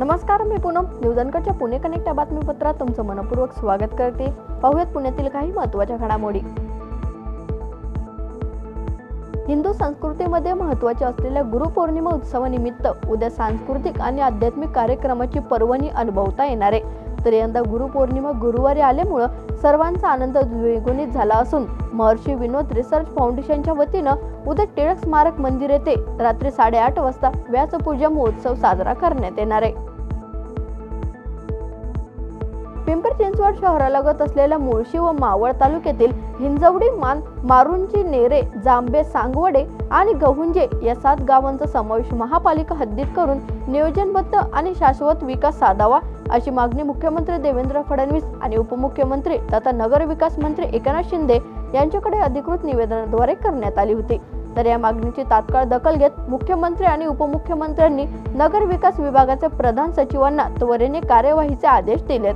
नमस्कार मी पूनम. न्यूज अनकटच्या पुणे कनेक्ट या बातमीपत्रात तुमचं मनपूर्वक स्वागत करते. पाहुयात पुण्यातील काही महत्त्वाच्या घडामोडी. हिंदू संस्कृतीमध्ये महत्त्वाच्या असलेल्या गुरुपौर्णिमा उत्सवानिमित्त उद्या सांस्कृतिक आणि आध्यात्मिक कार्यक्रमाची पर्वणी अनुभवता येणार आहे. तर यंदा गुरुपौर्णिमा गुरुवारी आल्यामुळं सर्वांचा आनंद द्विगुणित झाला असून महर्षी विनोद रिसर्च फाउंडेशनच्या वतीनं उद्या टिळक स्मारक मंदिर येथे रात्री साडेआठ वाजता व्यासपूजा महोत्सव साजरा करण्यात येणार आहे. पिंपरी चिंचवड शहरालगत असलेल्या मुळशी व मावळ तालुक्यातील हिंजवडी मान मारुंजी नेरे जांबे सांगवडे आणि गहुंजे या सात गावांचा समावेश महापालिका हद्दीत करून नियोजनबद्ध आणि शाश्वत विकास साधावा अशी मागणी मुख्यमंत्री देवेंद्र फडणवीस आणि उपमुख्यमंत्री तथा नगर विकास मंत्री एकनाथ शिंदे यांच्याकडे अधिकृत निवेदनाद्वारे करण्यात आली होती. तर या मागणीची तात्काळ दखल घेत मुख्यमंत्री आणि उपमुख्यमंत्र्यांनी नगर विकास विभागाचे प्रधान सचिवांना त्वरेने कार्यवाहीचे आदेश दिलेत.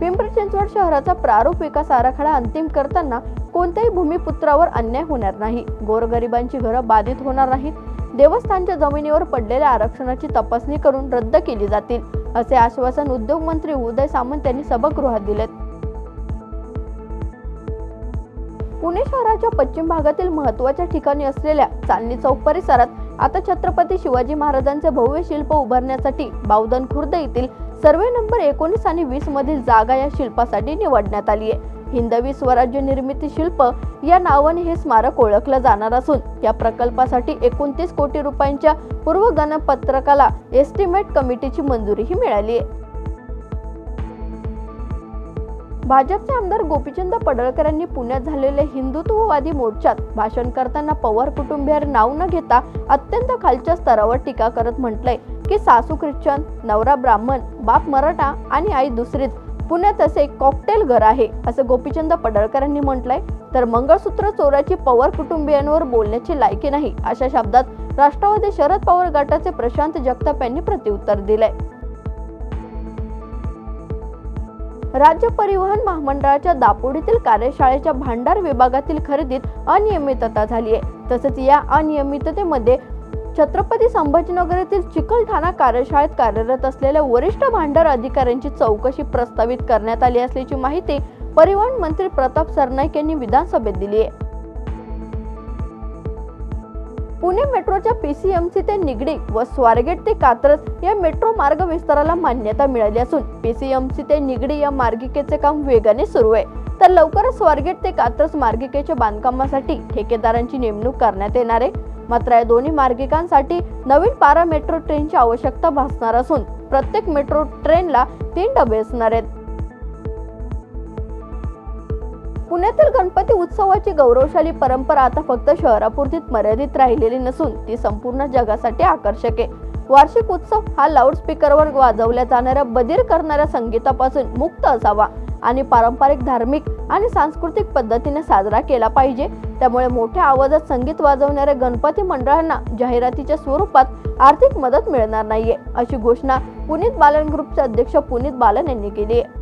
पिंपरी चिंचवड शहराचा प्रारूप विकास आराखडा अंतिम करताना कोणत्याही भूमिपुत्रावर अन्याय होणार नाही. गोरगरिबांची घरं बाधित होणार नाहीत. देवस्थानच्या जमिनीवर पडलेल्या आरक्षणाची तपासणी करून रद्द केली जातील असे आश्वासन उद्योग मंत्री उदय सामंत यांनी सभागृहात दिलेत. पुणे शहराच्या पश्चिम भागातील महत्त्वाच्या ठिकाणी असलेल्या चांदणी चौक परिसरात आता छत्रपती शिवाजी महाराजांचे भव्य शिल्प उभारण्यासाठी बावधन खुर्द येथील सर्वे नंबर एकोणीस आणि वीस मधील जागा या शिल्पासाठी निवडण्यात आली आहे. हिंदवी स्वराज्य निर्मिती शिल्प या नावाने हे स्मारक ओळखलं जाणार असून या प्रकल्पासाठी एकोणतीस कोटी रुपयांच्या पूर्वगणपत्रकाला एस्टिमेट कमिटीची मंजुरीही मिळाली आहे. भाजपचे आमदार गोपीचंद पडळकर यांनी पुण्यात झालेल्या हिंदुत्ववादी मोर्चात भाषण करताना पवार कुटुंबियावर नाव न घेता अत्यंत खालच्या स्तरावर टीका करत म्हटलंय. की सासू ख्रिश्चन नवरा ब्राह्मण बाप मराठा आणि आई दुसरीच पुण्यात असे कॉकटेल घर आहे असं गोपीचंद पडळकरांनी म्हटलंय. तर मंगळसूत्र चोराची पवार कुटुंबियांवर बोलण्याची लायकी नाही अशा शब्दात राष्ट्रवादी शरद पवार गटाचे प्रशांत जगताप यांनी प्रत्युत्तर दिलंय. राज्य परिवहन महामंडळाच्या दापोडीतील कार्यशाळेच्या भांडार विभागातील खरेदीत अनियमितता झाली आहे तसेच या अनियमिततेमध्ये छत्रपती संभाजीनगर येथील चिकलठाणा कार्यशाळेत कार्यरत असलेल्या वरिष्ठ भांडार अधिकाऱ्यांची चौकशी प्रस्तावित करण्यात आली असल्याची माहिती परिवहन मंत्री प्रताप सरनाईक यांनी विधानसभेत दिली आहे. पुणे मेट्रोच्या पीसीएमसी ते निगडी व स्वारगेट ते कात्रज या मेट्रो मार्ग विस्ताराला मान्यता मिळाली असून पीसीएमसी ते निगडी या मार्गिकेचे काम वेगाने सुरू आहे. तर लवकरच स्वारगेट ते कात्रज मार्गिकेच्या बांधकामासाठी ठेकेदारांची नेमणूक करण्यात येणार आहे. मात्र या दोन्ही मार्गिकांसाठी नवीन पारा मेट्रो ट्रेनची आवश्यकता भासणार असून प्रत्येक मेट्रो ट्रेनला तीन डबे असणार आहेत. पुण्यातील गणपती उत्सवाची गौरवशाली परंपरा आता फक्त शहरापुरतीच मर्यादित राहिलेली नसून ती संपूर्ण जगासाठी आकर्षक आहे. वार्षिक उत्सव हा लाऊडस्पीकरवर वाजवल्या जाणाऱ्या बधीर करणाऱ्या संगीतापासून मुक्त असावा. आणि पारंपरिक धार्मिक आणि सांस्कृतिक पद्धतीने साजरा केला पाहिजे. त्यामुळे मोठ्या आवाजात संगीत वाजवणाऱ्या गणपती मंडळांना जाहिरातीच्या स्वरूपात आर्थिक मदत मिळणार नाहीये अशी घोषणा पुनीत बालन ग्रुपचे अध्यक्ष पुनीत बालन यांनी केली आहे.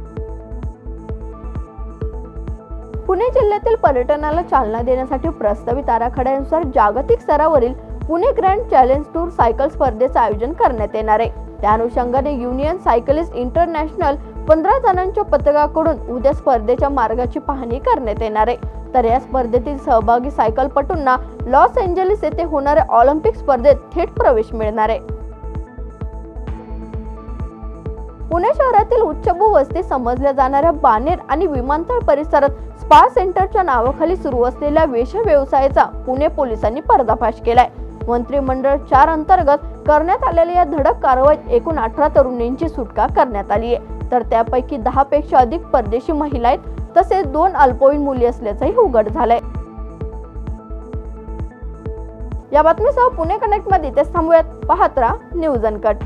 पुणे जिल्ह्यातील पर्यटनाला चालना देण्यासाठी प्रस्तावित आराखड्यानुसार जागतिक स्तरावरील Pune grand challenge tour cycle स्पर्धेचं आयोजन करण्यात येणार आहे. त्या अनुषंगाने युनियन सायकलिस्ट इंटरनॅशनल पंधरा जणांच्या पथकाकडून उद्या स्पर्धेच्या मार्गाची पाहणी करण्यात येणार आहे. तर या स्पर्धेतील सहभागी सायकलपटूंना लॉस एंजलिस येथे होणाऱ्या ऑलिम्पिक स्पर्धेत थेट प्रवेश मिळणार आहे. पुणे शहरातील उच्चभू वस्ती समजल्या जाणाऱ्या बानेर आणि विमानतळ परिसरात स्पा सेंटरच्या नावाखाली सुरू असलेल्या वेश व्यवसायाचा पुणे पोलिसांनी पर्दाफाश केलाय. मंत्रिमंडळ चार अंतर्गत करण्यात आलेल्या या धडक कारवाईत एकूण अठरा तरुणींची सुटका करण्यात आली आहे. तर त्यापैकी दहा पेक्षा अधिक परदेशी महिला आहेत तसेच दोन अल्पवयीन मुली असल्याचंही उघड झालंय. या बातमीसह पुणे कनेक्टमध्ये थांबूयात. पाहत राहा न्यूज अनकट